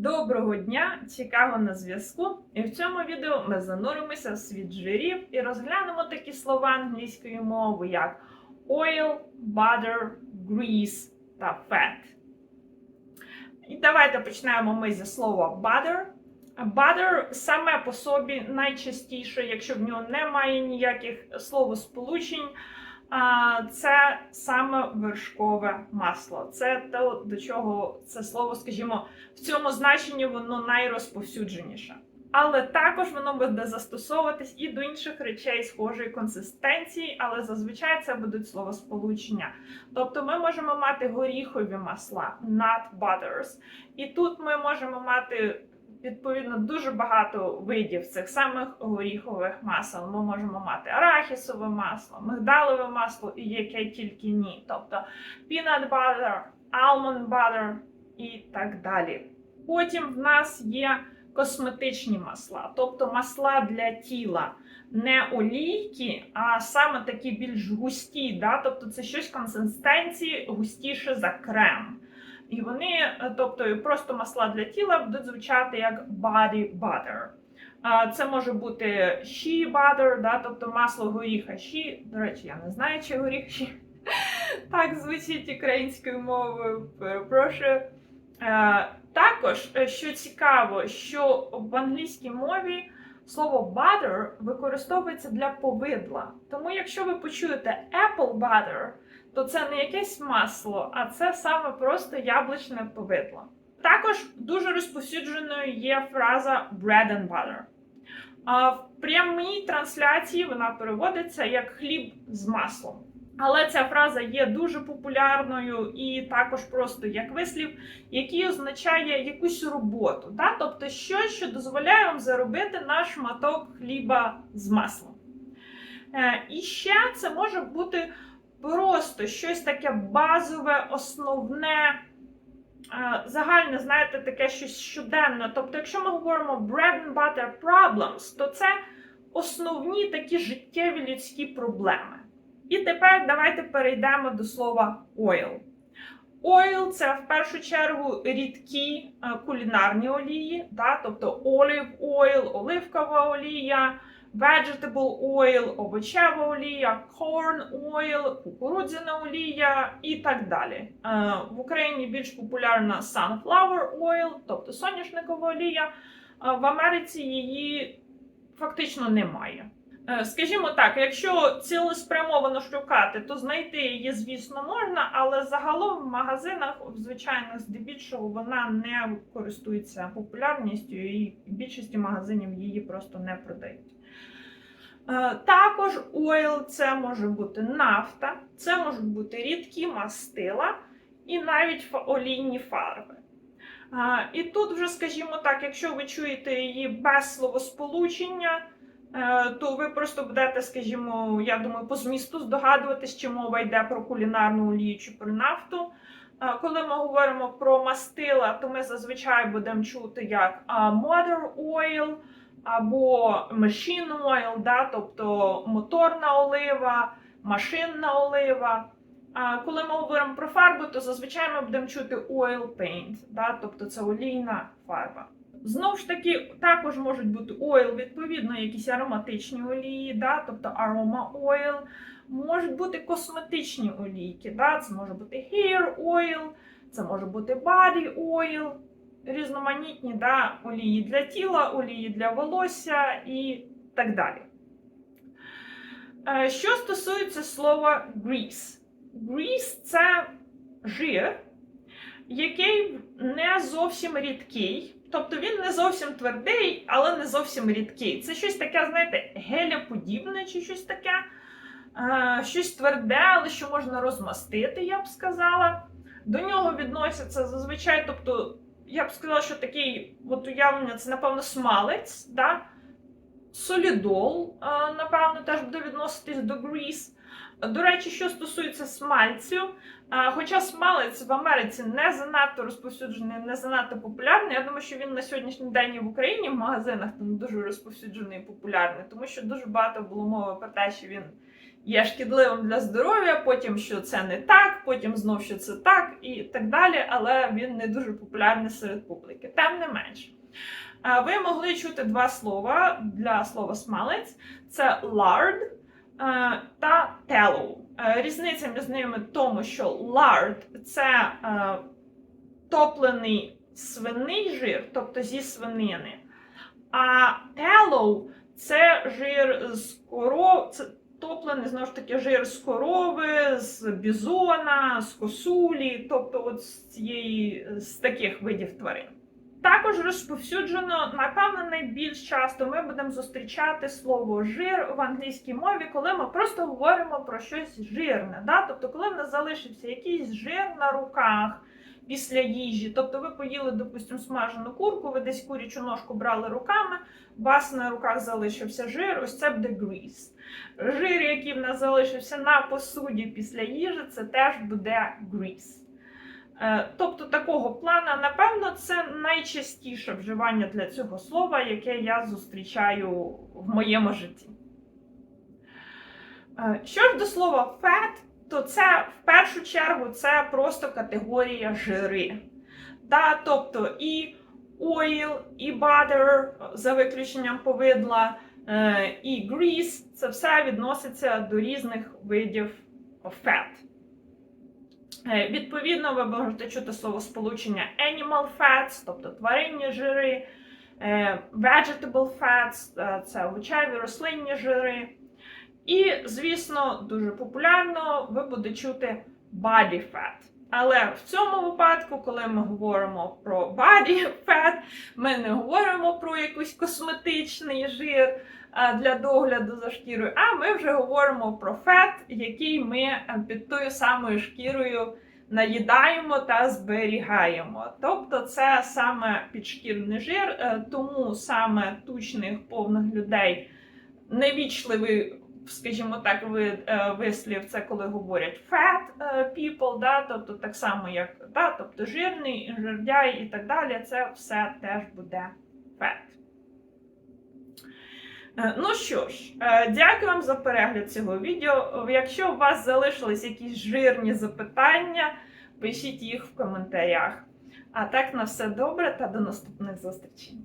Доброго дня! Чикаго на зв'язку. І в цьому відео ми зануримося в світ жирів і розглянемо такі слова англійської мови, як oil, butter, grease та fat. І давайте почнемо ми зі слова butter. Butter саме по собі найчастіше, якщо в нього немає ніяких словосполучень, це саме вершкове масло. Це те, до чого це слово, скажімо, в цьому значенні воно найрозповсюдженіше. Але також воно буде застосовуватись і до інших речей схожої консистенції, але зазвичай це будуть словосполучення. Тобто ми можемо мати горіхові масла, nut butters, і тут ми можемо мати відповідно дуже багато видів цих самих горіхових масел. Ми можемо мати арахісове масло, мигдалеве масло і яке тільки ні. Тобто peanut butter, almond butter і так далі. Потім в нас є косметичні масла, тобто масла для тіла. Не олійки, а саме такі більш густі, да? тобто це щось консистенції густіше за крем. І вони, е, тобто просто масла для тіла, будуть звучати як body butter. Це може бути shea butter, да? тобто масло горіха shea. До речі, я не знаю, чи горіх shea так звучить українською мовою. Перепрошую. Е, Також, е, що цікаво, що в англійській мові слово butter використовується для повидла. Тому, якщо ви почуєте apple butter, то це не якесь масло, а це саме просто яблучне повидло. Також дуже розповсюдженою є фраза bread and butter. А в прямій трансляції вона переводиться як хліб з маслом. Але ця фраза є дуже популярною і також просто як вислів, який означає якусь роботу, да? тобто щось, що дозволяє вам заробити на шматок хліба з маслом. Е, і ще це може бути просто щось таке базове, основне, е, загальне, знаєте, таке щось щоденне. Тобто, якщо ми говоримо bread and butter problems, то це основні такі життєві людські проблеми. І тепер давайте перейдемо до слова oil. Oil – це в першу чергу рідкі е, кулінарні олії, да? тобто olive oil, оливкова олія, vegetable oil, овочева олія, corn oil, кукурудзяна олія і так далі. Е, В Україні більш популярна sunflower oil, тобто соняшникова олія. Е, В Америці її фактично немає. Е, Скажімо так, якщо цілеспрямовано шукати, то знайти її, звісно, можна, але загалом в магазинах, в звичайних, здебільшого, вона не користується популярністю, і в більшості магазинів її просто не продають. Е, Також ойл це може бути нафта, це можуть бути рідкі мастила і навіть олійні фарби. Е, І тут вже, скажімо так, якщо ви чуєте її без словосполучення, то ви просто будете, скажімо, я думаю, по змісту здогадуватись, чи мова йде про кулінарну олію чи про нафту. Е, Коли ми говоримо про мастила, то ми зазвичай будемо чути як а, motor oil або machine oil, да, тобто моторна олива, машинна олива. А коли ми говоримо про фарбу, то зазвичай ми будемо чути oil paint, да, тобто це олійна фарба. Знову ж таки, також можуть бути ойл, відповідно, якісь ароматичні олії, да, тобто aroma oil. Можуть бути косметичні олійки, да, це може бути hair oil, це може бути body oil, різноманітні да, олії для тіла, олії для волосся і так далі. Е, Що стосується слова grease. Grease – це жир, який не зовсім рідкий. Тобто він не зовсім твердий, але не зовсім рідкий. Це щось таке, знаєте, гелеподібне чи щось таке, е, щось тверде, але що можна розмастити, я б сказала. До нього відносяться зазвичай, тобто, я б сказала, що такий от уявлення це, напевно, смалець, да? солідол, е, напевно, теж буде відноситись до гріз. До речі, що стосується смальцю, Хоча смалець в Америці не занадто розповсюджений, не занадто популярний. Я думаю, що він на сьогоднішній день і в Україні в магазинах там дуже розповсюджений і популярний, тому що дуже багато було мови про те, що він є шкідливим для здоров'я, потім що це не так, потім знов що це так, і так далі, але він не дуже популярний серед публіки. Тим не менш. Ви могли чути два слова для слова смалець: це lard та tallow. Е, Різниця між ними в тому, що lard – це е, топлений свиний жир, тобто зі свинини. А tallow – це жир з коров, це топлений знову ж таки жир з корови, з бізона, з косулі, тобто от з цієї з таких видів тварин. Також розповсюджено, напевно, найбільш часто ми будемо зустрічати слово жир в англійській мові, коли ми просто говоримо про щось жирне. Да? Тобто, коли в нас залишився якийсь жир на руках після їжі, тобто ви поїли, допустимо, смажену курку, ви десь курячу ножку брали руками, у вас на руках залишився жир, ось це буде grease. Жир, який в нас залишився на посуді після їжі, це теж буде grease. Е, Тобто такого плана, напевно, це найчастіше вживання для цього слова, яке я зустрічаю в моєму житті. Е, Що ж до слова fat, то це в першу чергу це просто категорія жири. Да, тобто і oil, і butter, за виключенням повидла, е, і grease, це все відноситься до різних видів fat. Е, Відповідно, ви можете чути слово сполучення animal fats, тобто тваринні жири, е, vegetable fats, е, це овочеві рослинні жири. І, звісно, дуже популярно ви будете чути body fat. Але в цьому випадку, коли ми говоримо про body fat, ми не говоримо про якийсь косметичний жир для догляду за шкірою, а ми вже говоримо про фет, який ми е, під тою самою шкірою наїдаємо та зберігаємо. Тобто це саме підшкірний жир, е, тому саме тучних повних людей невічливий, скажімо так, ви- е, вислів, це коли говорять fat е, people, да, тобто так само, як да, тобто жирний, жердяй і так далі, це все теж буде fat. Е, Ну що ж, е, дякую вам за перегляд цього відео. Якщо у вас залишились якісь жирні запитання, пишіть їх в коментарях. А так на все добре та до наступних зустрічей.